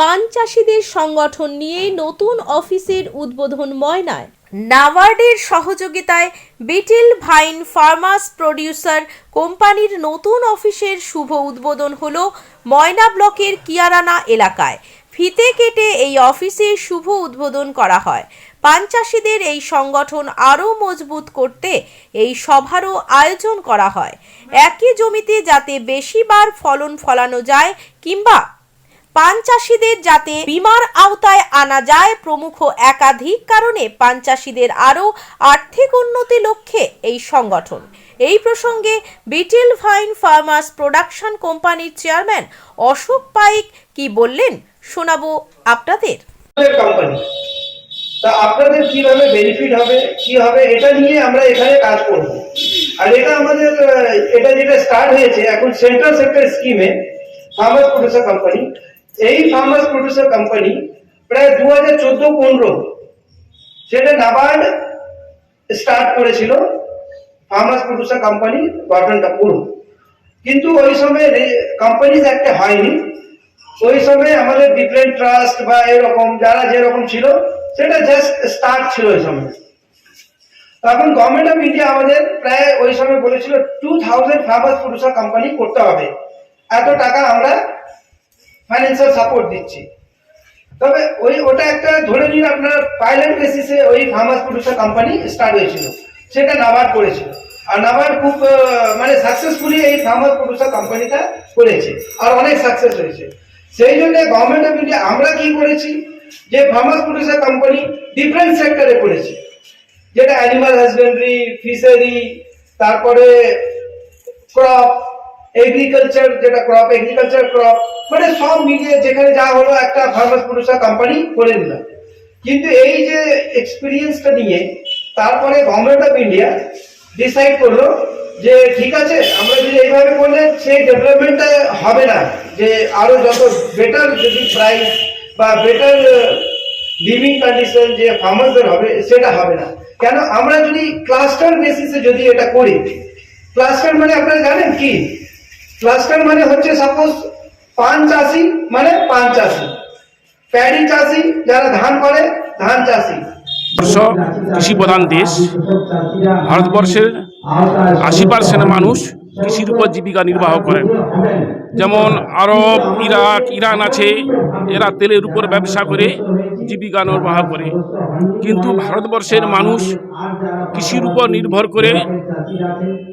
পান চাষিদের সংগঠন নিয়ে নতুন অফিসের উদ্বোধন ময়নায়। নাবার্ডের সহযোগিতায় বিটিল ভাইন ফার্মাস প্রডিউসার কোম্পানির নতুন অফিসের শুভ উদ্বোধন হল ময়না ব্লকের কিয়ারানা এলাকায়। ফিতে কেটে এই অফিসে শুভ উদ্বোধন করা হয়। পান চাষিদের এই সংগঠন আরও মজবুত করতে এই সভারও আয়োজন করা হয়। একই জমিতে যাতে বেশিবার ফলন ফলানো যায় কিংবা পান চাষিদের যাতে বিমার আওতায় আনা যায় প্রমুখ একাধিক কারণে পান চাষিদের আরও আর্থিক উন্নতি লক্ষ্যে এই সংগঠন। এই প্রসঙ্গে বিটিল ভাইন ফার্মার্স প্রোডাকশন কোম্পানির চেয়ারম্যান অশোক পাইক কি বললেন শোনাবো আপনাদের। তা আপনাদের কীভাবে বেনিফিট হবে, কি হবে, এটা নিয়ে আমরা এখানে কাজ করব। আর এটা আমাদের এটা যেটা স্টার্ট হয়েছে, এখন সেন্ট্রাল সেক্টর স্কিমে ফার্মার্স প্রডিউসার কোম্পানি এই ফার্মার্স প্রডিউসার কোম্পানি প্রায় দু হাজার চোদ্দ পনেরো সেটা নাবার্ড স্টার্ট করেছিল ফার্মার্স প্রডিউসার কোম্পানি গঠনটা পুরো। কিন্তু ওই সময় কোম্পানিজ একটা হয়নি। ওই সময় আমাদের ডিফারেন্ট ট্রাস্ট বা এরকম যারা যেরকম ছিল, সেটা জাস্ট স্টার্ট ছিল ওই সময়। তখন গভর্নমেন্ট অফ ইন্ডিয়া আমাদের প্রায় ওই সময় বলেছিল two thousand farmers producer company করতে হবে। এত টাকা আমরা ফাইন্যান্সিয়াল সাপোর্ট দিচ্ছি। তবে ওই, ওটা একটা ধরে নিন আপনার পাইলট বেসিসে ওই ফার্মার্স প্রডিউসার কোম্পানি স্টার্ট হয়েছিল। সেটা নাবার্ড করেছিল। আর নাবার্ড খুব মানে সাকসেসফুলি এই ফার্মার্স প্রডিউসার কোম্পানিটা করেছে। আর অনেক সাকসেস হয়েছে। সেই জন্য গভর্নমেন্ট অফ ইন্ডিয়া আমরা কি করেছি? যে ফার্মাস প্রডিউসার কোম্পানি ডিফারেন্ট সেক্টরে করেছি। যেটা অ্যানিমাল হাজবেন্ডারি ফিশারি তারপরে ক্রপ এগ্রিকালচার যেটা ক্রপ এগ্রিকালচার ক্রপ মানে সব মিলিয়ে যেখানে যা হলো একটা ফার্মার্স প্রডিউসার কোম্পানি করে দিলাম কিন্তু এই যে এক্সপিরিয়েন্সটা নিয়ে তারপরে গভর্নমেন্ট অফ ইন্ডিয়া ডিসাইড করল যে ঠিক আছে, আমরা যদি এইভাবে করলে সেই ডেভেলপমেন্টটা হবে না, যে আরও যত বেটার যদি প্রাইস বা বেটার লিভিং কন্ডিশন যে ফার্মারদের হবে, সেটা হবে না। কেন? আমরা যদি ক্লাস্টার বেসিসে যদি এটা করি ক্লাস্টার মানে আপনারা জানেন কি? ক্লাস্টার মানে হচ্ছে সাপোজ পান চাষি মানে পান চাষি। প্যাডি চাষি যারা ধান করে, ধান চাষি। কৃষি প্রধান দেশ। ভারতবর্ষের আশি পার্সেন্ট মানুষ কৃষির উপর জীবিকা নির্বাহ করেন। যেমন আরব, ইরাক, ইরান আছে, এরা তেলের উপর ব্যবসা করে জীবিকা নির্বাহ করে। কিন্তু ভারতবর্ষের মানুষ কৃষির উপর নির্ভর করে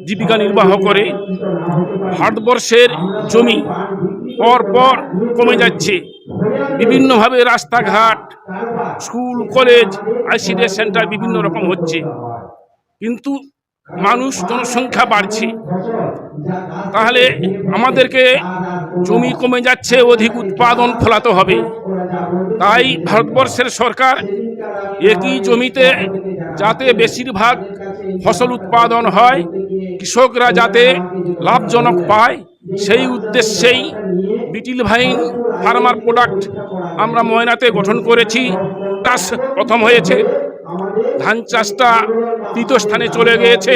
জীবিকা নির্বাহ করে। ভারতবর্ষের জমি পর পর কমে যাচ্ছে। বিভিন্নভাবে রাস্তাঘাট, স্কুল, কলেজ, আইসিডিএস সেন্টার বিভিন্ন রকম হচ্ছে। কিন্তু মানুষ জনসংখ্যা বাড়ছে। তাহলে আমাদেরকে জমি কমে যাচ্ছে, অধিক উৎপাদন ফলাতে হবে। তাই ভারতবর্ষের সরকার একই জমিতে যাতে বেশিরভাগ ফসল উৎপাদন হয়, কৃষকরা যাতে লাভজনক পায়, সেই উদ্দেশ্যেই বিটিল ভাইন ফার্মার প্রোডাক্ট আমরা ময়নাতে গঠন করেছি। চাষ প্রথম হয়েছে। ধান চাষটা তৃতীয় স্থানে চলে গিয়েছে।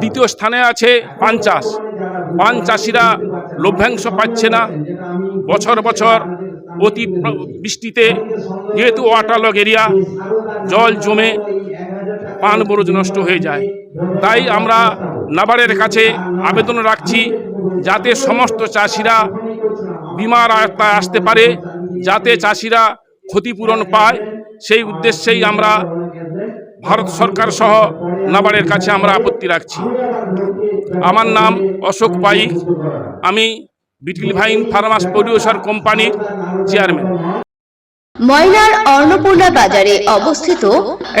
দ্বিতীয় স্থানে আছে পান চাষ। পান চাষিরা লভ্যাংশ পাচ্ছে না। বছর বছর অতি বৃষ্টিতে, যেহেতু ওয়াটারলগ এরিয়া, জল জমে পান বরজ নষ্ট হয়ে যায়। তাই আমরা নাবারের কাছে আবেদন রাখছি যাতে সমস্ত চাষিরা বিমার আয়ত্তায় আসতে পারে, যাতে চাষিরা ক্ষতিপূরণ পায়। সেই উদ্দেশ্যেই আমরা ভারত সরকার সহ নাবারের কাছে আমরা আপত্তি রাখছি। আমার নাম অশোক পাইক। আমি বিটিল ভাইন ফার্মাস প্রডিউসার কোম্পানির চেয়ারম্যান। ময়নার অন্নপূর্ণা বাজারে অবস্থিত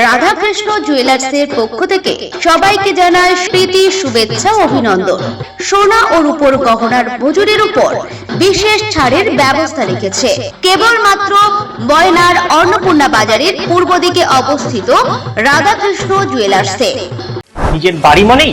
রাধাকৃষ্ণ জুয়েলার্সের পক্ষ থেকে সবাইকে জানায় প্রীতি শুভেচ্ছা অভিনন্দন। সোনা ও রূপোর গহনার মজুরির উপর বিশেষ ছাড়ের ব্যবস্থা রেখেছে। কেবলমাত্র ময়নার অন্নপূর্ণা বাজারের পূর্ব দিকে অবস্থিত রাধাকৃষ্ণ জুয়েলার্সে। নিজের বাড়ি মানেই